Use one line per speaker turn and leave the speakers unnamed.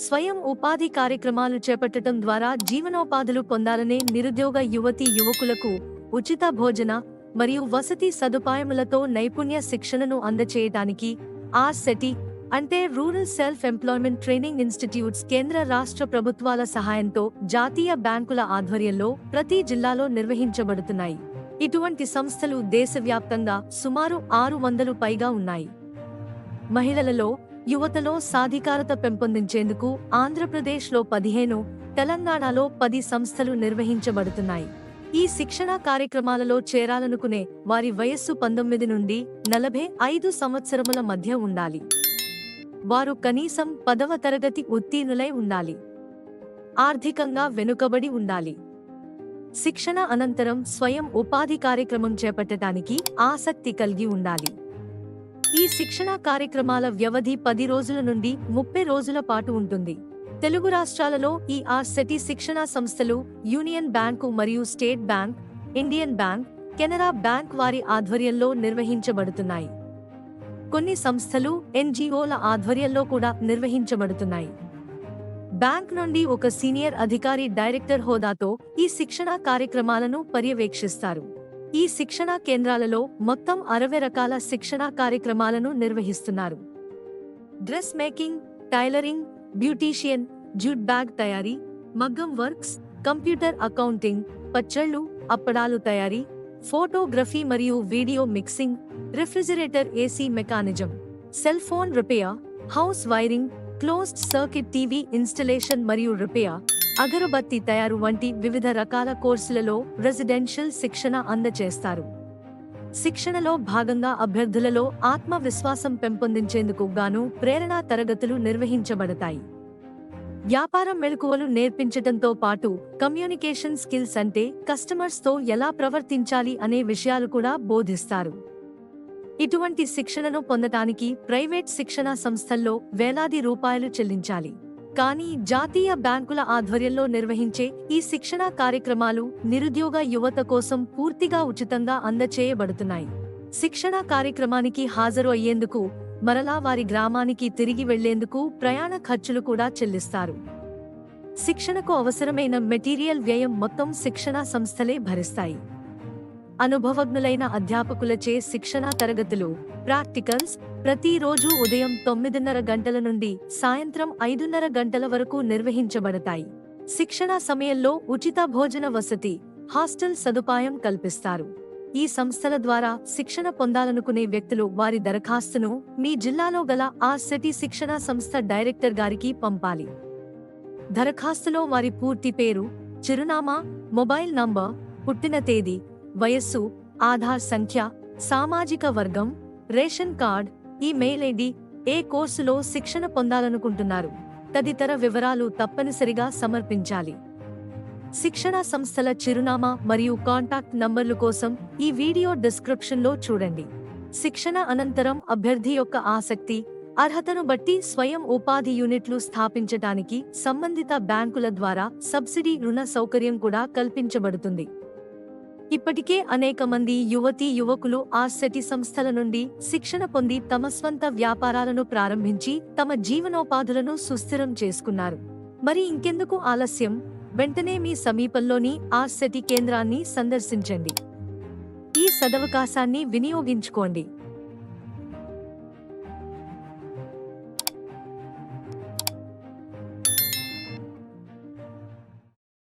స్వయం ఉపాధి కార్యక్రమాలు చేపట్టడం ద్వారా జీవనోపాధులు పొందాలనే నిరుద్యోగ యువతి యువకులకు ఉచిత భోజన మరియు వసతి సదుపాయములతో నైపుణ్య శిక్షణను అందచేయటానికి ఆర్ సెటి అంటే rural self employment training institutes కేంద్ర రాష్ట్ర ప్రభుత్వాల సహాయంతో జాతీయ బ్యాంకుల ఆధ్వర్యంలో ప్రతి జిల్లాలో నిర్వహించబడుతున్నాయి. ఇటువంటి సంస్థలు దేశవ్యాప్తంగా సుమారు ఆరు వందలు పైగా ఉన్నాయి. మహిళలలో యువతలో సాధికారత పెంపొందించేందుకు ఆంధ్రప్రదేశ్లో పదిహేను తెలంగాణలో పది సంస్థలు నిర్వహించబడుతున్నాయి. ఈ శిక్షణా కార్యక్రమాలలో చేరాలనుకునే వారి వయస్సు పంతొమ్మిది నుండి నలభై ఐదు సంవత్సరముల మధ్య ఉండాలి. వారు కనీసం పదవ తరగతి ఉత్తీర్ణులై ఉండాలి. ఆర్థికంగా వెనుకబడి ఉండాలి. శిక్షణ అనంతరం స్వయం ఉపాధి కార్యక్రమం చేపట్టడానికి ఆసక్తి కలిగి ఉండాలి. ఈ శిక్షణా కార్యక్రమాల వ్యవధి పది రోజుల నుండి ముప్పై రోజుల పాటు ఉంటుంది. తెలుగు రాష్ట్రాలలో ఈ ఆర్సెటి శిక్షణా సంస్థలు యూనియన్ బ్యాంకు మరియు State Bank Indian Bank Canara Bank వారి ఆధ్వర్యంలో నిర్వహించబడుతున్నాయి. కొన్ని సంస్థలు ఎన్జిఓల ఆధ్వర్యంలో కూడా నిర్వహించబడుతున్నాయి. బ్యాంక్ నుండి ఒక సీనియర్ అధికారి డైరెక్టర్ హోదాతో ఈ శిక్షణా కార్యక్రమాలను పర్యవేక్షిస్తారు. ఈ శిక్షణా కేంద్రాలలో మొత్తం అరవై రకాల శిక్షణా కార్యక్రమాలను నిర్వహిస్తున్నారు. Dress making tailoring beautician jute bag తయారీ మగ్గం వర్క్స్ కంప్యూటర్ అకౌంటింగ్ పచ్చళ్ళు అప్పడాలు తయారీ ఫోటోగ్రఫీ మరియు video mixing refrigerator AC mechanism cell phone repair house wiring closed circuit TV installation మరియు రిపేర్ అగరబత్తి తయారు వంటి వివిధ రకాల కోర్సులలో రెసిడెన్షియల్ శిక్షణ అందజేస్తారు శిక్షణలో భాగంగా అభ్యర్థులలో ఆత్మవిశ్వాసం పెంపొందించేందుకు గాను ప్రేరణా తరగతులు నిర్వహించబడతాయి. వ్యాపారం మెలకువలు నేర్పించటంతో పాటు కమ్యూనికేషన్ స్కిల్స్ అంటే కస్టమర్స్తో ఎలా ప్రవర్తించాలి అనే విషయాలు కూడా బోధిస్తారు. ఇటువంటి శిక్షణను పొందటానికి ప్రైవేట్ శిక్షణా సంస్థల్లో వేలాది రూపాయలు చెల్లించాలి. కానీ జాతీయ బ్యాంకుల ఆధ్వర్యంలో నిర్వహించే ఈ శిక్షణా కార్యక్రమాలు నిరుద్యోగ యువత కోసం పూర్తిగా ఉచితంగా అందచేయబడుతున్నాయి. శిక్షణా కార్యక్రమానికి హాజరు అయ్యేందుకు మరలా వారి గ్రామానికి తిరిగి వెళ్ళేందుకు ప్రయాణ ఖర్చులు కూడా చెల్లిస్తారు. శిక్షణకు అవసరమైన మెటీరియల్ వ్యయం మొత్తం శిక్షణా సంస్థలే భరిస్తాయి. అనుభవజ్ఞులైన అధ్యాపకులచే శిక్షణా తరగతులు. ప్రాక్టికల్స్ ప్రతిరోజు ఉదయం తొమ్మిదిన్నర గంటల నుండి సాయంత్రం ఐదున్నర గంటల వరకు నిర్వహించబడతాయి. శిక్షణా సమయంలో ఉచిత భోజన వసతి హాస్టల్ సదుపాయం కల్పిస్తారు. ఈ సంస్థల ద్వారా శిక్షణ పొందాలనుకునే వ్యక్తులు వారి దరఖాస్తును మీ జిల్లాలో గల ఆ సిటీ శిక్షణా సంస్థ డైరెక్టర్ గారికి పంపాలి. దరఖాస్తులో వారి పూర్తి పేరు చిరునామా మొబైల్ నంబర్ పుట్టిన తేదీ వయస్సు ఆధార్ సంఖ్య సామాజిక వర్గం రేషన్ కార్డ్ ఈమెయిల్ ఐడి ఏ కోర్సులో శిక్షణ పొందాలనుకుంటున్నారు? తదితర వివరాలు తప్పనిసరిగా సమర్పించాలి. శిక్షణా సంస్థల చిరునామా మరియు కాంటాక్ట్ నంబర్లు కోసం ఈ వీడియో డిస్క్రిప్షన్లో చూడండి. శిక్షణ అనంతరం అభ్యర్థి యొక్క ఆసక్తి అర్హతను బట్టి స్వయం ఉపాధి యూనిట్లు స్థాపించటానికి సంబంధిత బ్యాంకుల ద్వారా సబ్సిడీ రుణ సౌకర్యం కూడా కల్పించబడుతుంది. ఇప్పటికే అనేక మంది యువతీ యువకులు ఆర్సెటి సంస్థల నుండి శిక్షణ పొంది తమ స్వంత వ్యాపారాలను ప్రారంభించి తమ జీవనోపాధులను సుస్థిరం చేసుకున్నారు. మరి ఇంకెందుకు ఆలస్యం? వెంటనే మీ సమీపంలోని ఆర్సెటి కేంద్రాన్ని సందర్శించండి. ఈ సదవకాశాన్ని వినియోగించుకోండి.